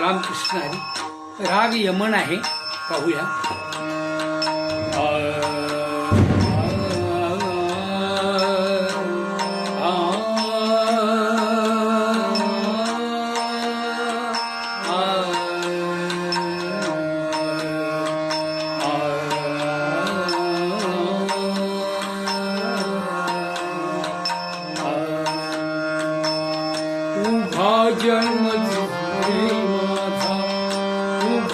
रामकृष्ण हरी राग यमन आहे पाहूया जन्म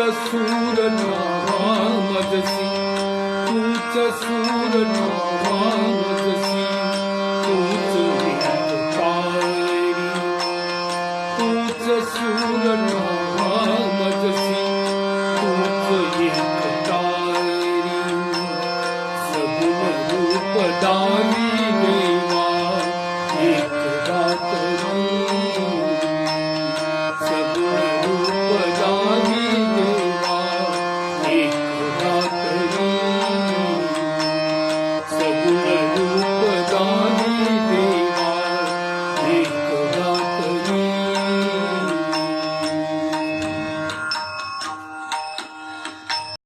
સૂર મદસી તુચ સૂર મદસી તુચ સૂર મદસી તુચ સબ રૂપ દાની